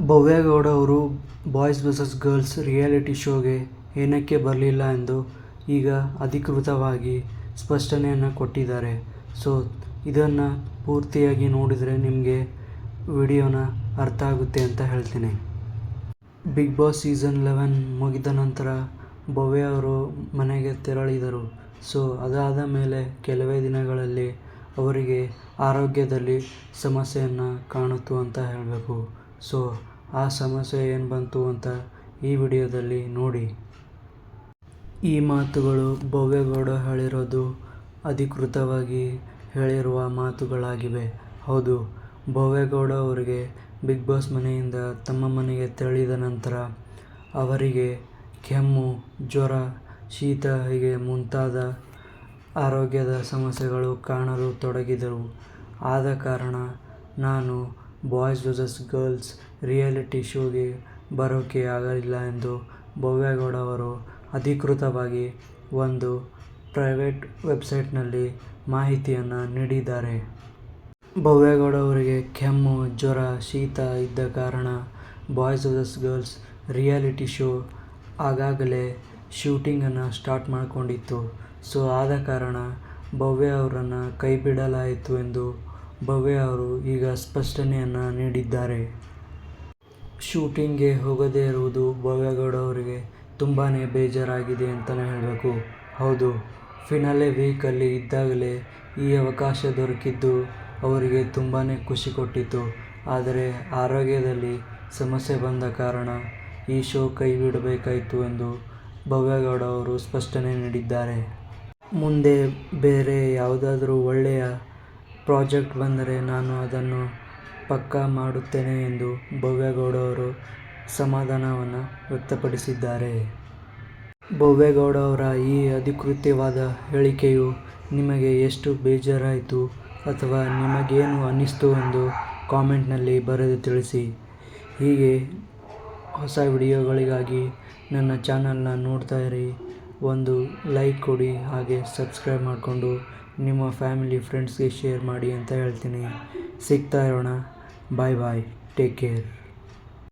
ಭವ್ಯಗೌಡ ಅವರು boys versus girls reality ಶೋಗೆ ಏನಕ್ಕೆ ಬರಲಿಲ್ಲ ಎಂದು ಈಗ ಅಧಿಕೃತವಾಗಿ ಸ್ಪಷ್ಟನೆಯನ್ನು ಕೊಟ್ಟಿದ್ದಾರೆ. ಸೊ ಇದನ್ನು ಪೂರ್ತಿಯಾಗಿ ನೋಡಿದರೆ ನಿಮಗೆ ವಿಡಿಯೋನ ಅರ್ಥ ಆಗುತ್ತೆ ಅಂತ ಹೇಳ್ತೀನಿ. ಬಿಗ್ ಬಾಸ್ ಸೀಸನ್ ಲೆವೆನ್ ಮುಗಿದ ನಂತರ ಭವ್ಯ ಅವರು ಮನೆಗೆ ತೆರಳಿದರು. ಸೊ ಅದಾದ ಮೇಲೆ ಕೆಲವೇ ದಿನಗಳಲ್ಲಿ ಅವರಿಗೆ ಆರೋಗ್ಯದಲ್ಲಿ ಸಮಸ್ಯೆಯನ್ನು ಕಾಣಿತು ಅಂತ ಹೇಳಬೇಕು. ಸೊ, ಆ ಸಮಸ್ಯೆ ಏನು ಬಂತು ಅಂತ ಈ ವಿಡಿಯೋದಲ್ಲಿ ನೋಡಿ. ಈ ಮಾತುಗಳು ಭವ್ಯಗೌಡ ಹೇಳಿರೋದು ಅಧಿಕೃತವಾಗಿ ಹೇಳಿರುವ ಮಾತುಗಳಾಗಿವೆ. ಹೌದು, ಭವ್ಯಗೌಡ ಅವರಿಗೆ ಬಿಗ್ ಬಾಸ್ ಮನೆಯಿಂದ ತಮ್ಮ ಮನೆಗೆ ತೆರಳಿದ ನಂತರ ಅವರಿಗೆ ಕೆಮ್ಮು, ಜ್ವರ, ಶೀತ ಹೀಗೆ ಮುಂತಾದ ಆರೋಗ್ಯದ ಸಮಸ್ಯೆಗಳು ಕಾಣಲು ತೊಡಗಿದವು ಆದ ಕಾರಣ ನಾನು ಬಾಯ್ಸ್ ವರ್ಸಸ್ ಗರ್ಲ್ಸ್ ರಿಯಾಲಿಟಿ ಶೋಗೆ ಬರೋಕೆ ಆಗಲಿಲ್ಲ ಎಂದು ಭವ್ಯಗೌಡ ಅವರು ಅಧಿಕೃತವಾಗಿ ಒಂದು ಪ್ರೈವೇಟ್ ವೆಬ್ಸೈಟ್ನಲ್ಲಿ ಮಾಹಿತಿಯನ್ನು ನೀಡಿದ್ದಾರೆ. ಭವ್ಯಗೌಡ ಅವರಿಗೆ ಕೆಮ್ಮು, ಜ್ವರ, ಶೀತ ಇದ್ದ ಕಾರಣ boys versus girls reality show ಆಗಾಗಲೇ ಶೂಟಿಂಗನ್ನು ಸ್ಟಾರ್ಟ್ ಮಾಡಿಕೊಂಡಿತ್ತು. ಸೊ, ಆದ ಕಾರಣ ಭವ್ಯ ಅವರನ್ನು ಕೈಬಿಡಲಾಯಿತು ಎಂದು ಭವ್ಯ ಅವರು ಈಗ ಸ್ಪಷ್ಟನೆಯನ್ನು ನೀಡಿದ್ದಾರೆ. ಶೂಟಿಂಗ್ಗೆ ಹೋಗದೇ ಇರುವುದು ಭವ್ಯಗೌಡ ಅವರಿಗೆ ತುಂಬಾ ಬೇಜಾರಾಗಿದೆ ಅಂತಲೇ ಹೇಳಬೇಕು. ಹೌದು ಫಿನಾಲೆ ವೀಕಲ್ಲಿ ಇದ್ದಾಗಲೇ ಈ ಅವಕಾಶ ದೊರಕಿದ್ದು ಅವರಿಗೆ ತುಂಬಾ ಖುಷಿ ಕೊಟ್ಟಿತು ಆದರೆ ಆರೋಗ್ಯದಲ್ಲಿ ಸಮಸ್ಯೆ ಬಂದ ಕಾರಣ ಈ ಶೋ ಕೈಬಿಡಬೇಕಾಯಿತು ಎಂದು ಭವ್ಯಗೌಡ ಅವರು ಸ್ಪಷ್ಟನೆ ನೀಡಿದ್ದಾರೆ. ಮುಂದೆ ಬೇರೆ ಯಾವುದಾದ್ರೂ ಒಳ್ಳೆಯ ಪ್ರಾಜೆಕ್ಟ್ ಬಂದರೆ ನಾನು ಅದನ್ನು ಪಕ್ಕಾ ಮಾಡುತ್ತೇನೆ ಎಂದು ಭವ್ಯಗೌಡ ಅವರು ಸಮಾಧಾನವನ್ನು ವ್ಯಕ್ತಪಡಿಸಿದ್ದಾರೆ. ಭವ್ಯಗೌಡ ಅವರ ಈ ಅಧಿಕೃತವಾದ ಹೇಳಿಕೆಯು ನಿಮಗೆ ಎಷ್ಟು ಬೇಜಾರಾಯಿತು ಅಥವಾ ನಿಮಗೇನು ಅನ್ನಿಸ್ತು ಎಂದು ಕಾಮೆಂಟ್ನಲ್ಲಿ ಬರೆದು ತಿಳಿಸಿ. ಹೀಗೆ ಹೊಸ ವಿಡಿಯೋಗಳಿಗಾಗಿ ನನ್ನ ಚಾನಲ್ನ ನೋಡ್ತಾ ಇರಿ. ಒಂದು ಲೈಕ್ ಕೊಡಿ, ಹಾಗೆ ಸಬ್ಸ್ಕ್ರೈಬ್ ಮಾಡಿಕೊಂಡು ನಿಮ್ಮ ಫ್ಯಾಮಿಲಿ ಫ್ರೆಂಡ್ಸ್ಗೆ ಶೇರ್ ಮಾಡಿ ಅಂತ ಹೇಳ್ತೀನಿ. ಸಿಗ್ತಾ ಇರೋಣ. ಬಾಯ್ ಬಾಯ್ ಟೇಕ್ ಕೇರ್